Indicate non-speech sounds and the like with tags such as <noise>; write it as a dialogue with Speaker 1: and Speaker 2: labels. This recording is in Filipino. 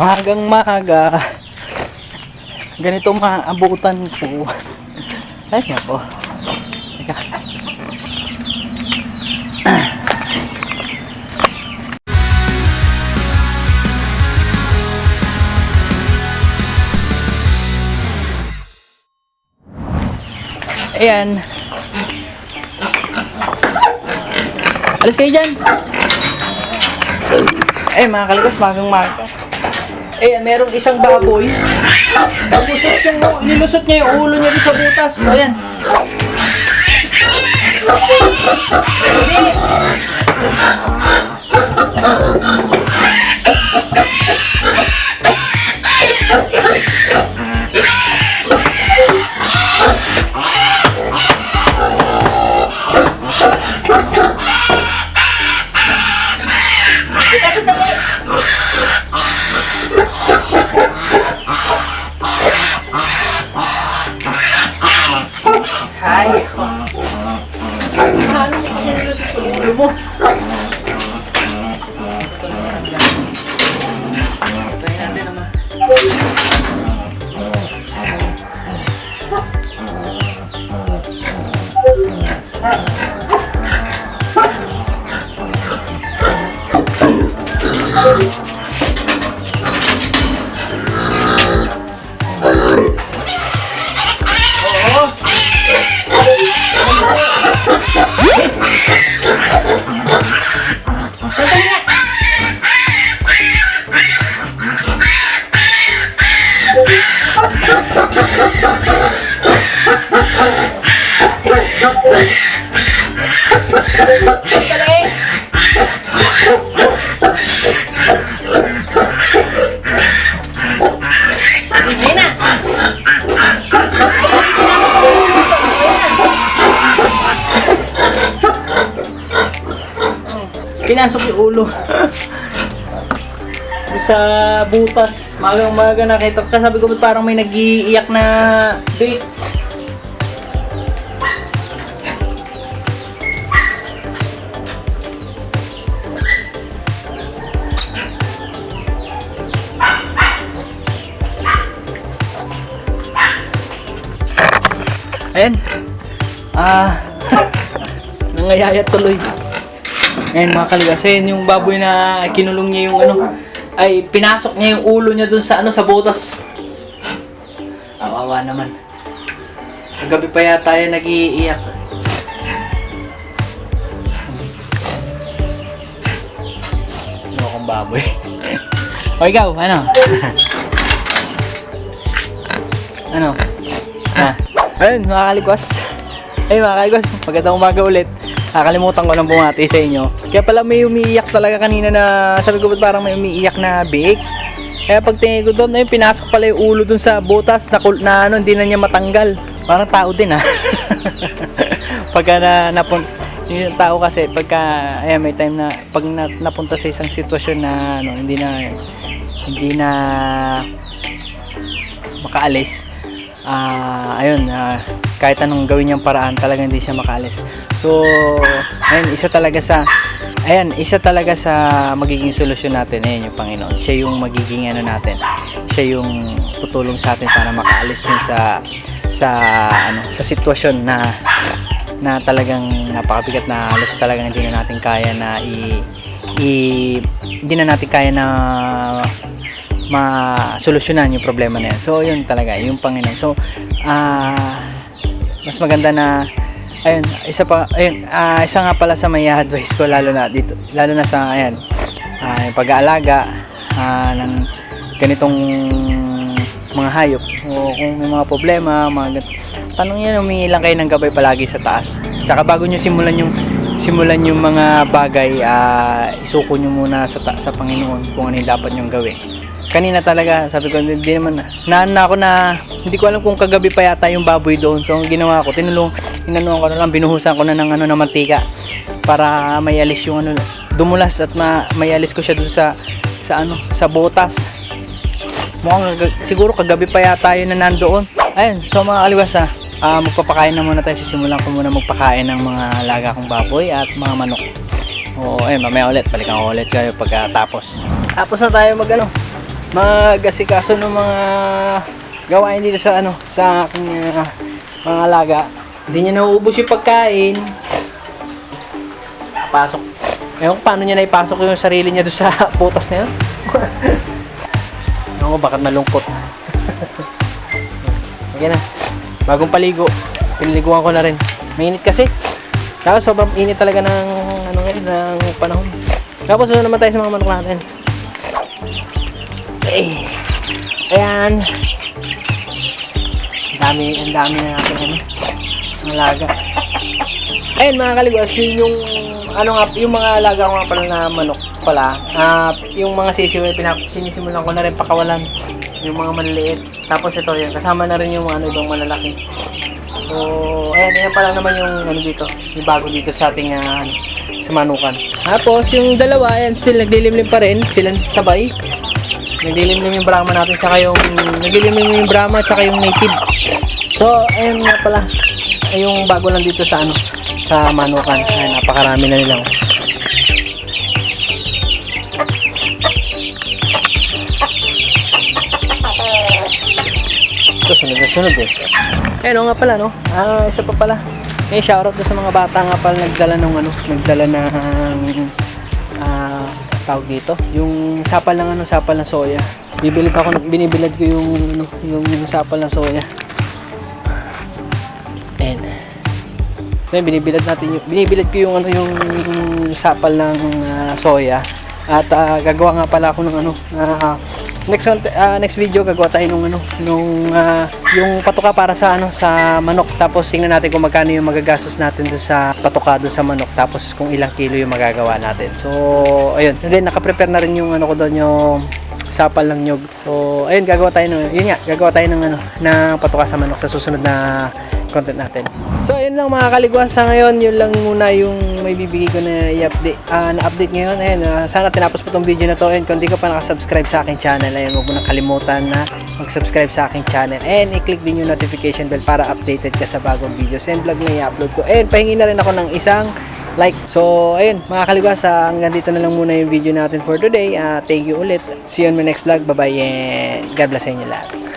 Speaker 1: Magang maga. Ganito maabutan ko. Ay, nga po. Teka. Ayan. Alis kayo dyan. Eh, mga kalabas, magang maga. Eh, merong isang baboy. Nabusot yung, inilusot niya yung ulo niya sa butas. Ayan. Ay. Ano mo kasi nilusot yung ulo mo? Try natin naman. Sige Pinasok yung ulo. sa butas. Magang maga nakita ko. Sabi ko ba't parang may nag-iiyak na bait. Ayan. Ah. <laughs> nangayayat tuloy. Ayan mga kaligas. Ayan yung baboy na kinulong niya yung ano. Ay, pinasok niya yung ulo niya dun sa ano, sa butas. Awawa naman. Gabi pa yata yan nag-iiyak. Ano akong baboy? <laughs> o ikaw, ano? ano? Ah. Ayun, mga kaligwas. Ayun, mga kaligwas. Magandang umaga ulit. Nakalimutan ko nang bumati sa inyo. Kaya pala may umiiyak talaga kanina na, sabi ko ba't parang may umiiyak na biik. Kaya pagtingin ko doon, ayun, pinasok pala yung ulo doon sa butas na, na ano, hindi na niya matanggal. Parang tao din ha. <laughs> pagka na, napun yung tao kasi pagka ayan, may time na pag na, napunta sa isang sitwasyon na ano, hindi na hindi na makaalis ah ayun ah, kahit anong gawin niyang paraan talagang hindi siya makaalis so ayun isa talaga sa ayan isa talaga sa magiging solusyon natin ayun yung Panginoon. Siya yung magiging ano natin. Siya yung tutulong sa atin para makaalis din sa sa ano sa sitwasyon na na talagang napakabigat na halos talagang hindi na natin kaya na i, i hindi na natin kaya na masolusyonan yung problema na yan. So, yun talaga, yung Panginoon. So, ah mas maganda na ayun, isa pa ayun, ah, isa nga pala sa may advice ko lalo na dito, lalo na sa ayan, yung pag-aalaga ah, ng ganitong mga hayop o kung may mga problema, mga tanong yan, humingi lang kayo ng gabay palagi sa taas. Tsaka bago nyo simulan yung simulan yung mga bagay, ah, isuko nyo muna sa, sa Panginoon kung ano yung dapat nyong gawin. Kanina talaga, sabi ko, hindi naman, naan na ako na, hindi ko alam kung kagabi pa yata yung baboy doon. So, ang ginawa ko, tinulong, inanuhan ko na lang, binuhusan ko na ng, ano, ng mantika para mayalis yung ano, dumulas at ma, mayalis ko siya doon sa, sa ano, sa botas. Mukhang siguro kagabi pa yata yun na nandoon. Ayun, so mga kaliwas ha, ah, magpapakain na muna tayo. Sisimulan ko muna magpakain ng mga alaga kong baboy at mga manok. O, ayun, mamaya ulit. Balikan ko ulit kayo pagkatapos. Tapos na tayo mag ano, mag-asikaso ng mga gawain dito sa ano, sa aking ah, mga alaga. Hindi niya nauubos yung pagkain. Pasok. Ewan paano niya naipasok yung sarili niya doon sa <laughs> putas na yun. Ko, bakit malungkot. <laughs> Ayan na. Bagong paligo. Piniliguan ko na rin. Mainit kasi. Tapos sobrang init talaga ng ano ngayon, ng panahon. Tapos sunod naman tayo sa mga manok natin. Eh. Ayan. Ang dami, ang dami na natin ano. Malaga. Ayun mga kaligwas, yun yung ano nga, yung mga alaga ko nga pala na manok pala. Ah, yung mga sisiw, eh, pinap sinisimulan ko na rin pakawalan yung mga maliliit. Tapos ito yun, kasama na rin yung mga ano ibang malalaki. So, ayan, ayan pala naman yung ano dito, yung bago dito sa ating ah, sa manukan. Tapos yung dalawa, ayan, still naglilimlim pa rin, sila sabay. Naglilimlim yung Brahma natin, tsaka yung naglilimlim yung Brahma, tsaka yung native. So, ayun nga pala, ay yung bago lang dito sa ano, sa manukan. Ayan, napakarami na nilang. Ito, sunod na sunod eh. Ayun nga pala, no? Ah, isa pa pala. Eh, shoutout sa mga bata nga pala nagdala ng ano, nagdala ng ah, tawag dito, yung sapal ng ano, sapal ng soya. Bibilad ako, binibilad ko yung ano, yung sapal ng soya. And So yun, binibilad natin yung binibilad ko yung ano yung sapal ng ah, soya at ah, gagawa nga pala ako ng ano ah, next ah, next video gagawa tayo ng ano nung ah, yung patuka para sa ano sa manok. Tapos tingnan natin kung magkano yung magagastos natin doon sa patuka doon sa manok. Tapos kung ilang kilo yung magagawa natin. So ayun. And then naka-prepare na rin yung ano ko doon yung sapal ng nyog so ayun gagawa tayo ng yun nga gagawa tayo ng ano ng patuka sa manok sa susunod na content natin. So, ayun lang mga kaligwas sa ngayon. Yun lang muna yung may bibigay ko na i-update, ah, na-update ngayon. Ayun, ah, sana tinapos po tong video na to. And kung di ka pa nakasubscribe sa aking channel, ayun, huwag mo nang kalimutan na mag-subscribe sa aking channel. And i-click din yung notification bell para updated ka sa bagong videos and vlog na i-upload ko. And pahingi na rin ako ng isang like. So, ayun, mga kaligwas, ah, hanggang dito na lang muna yung video natin for today. Ah, thank you ulit. See you on my next vlog. Bye-bye and God bless sa inyo lahat.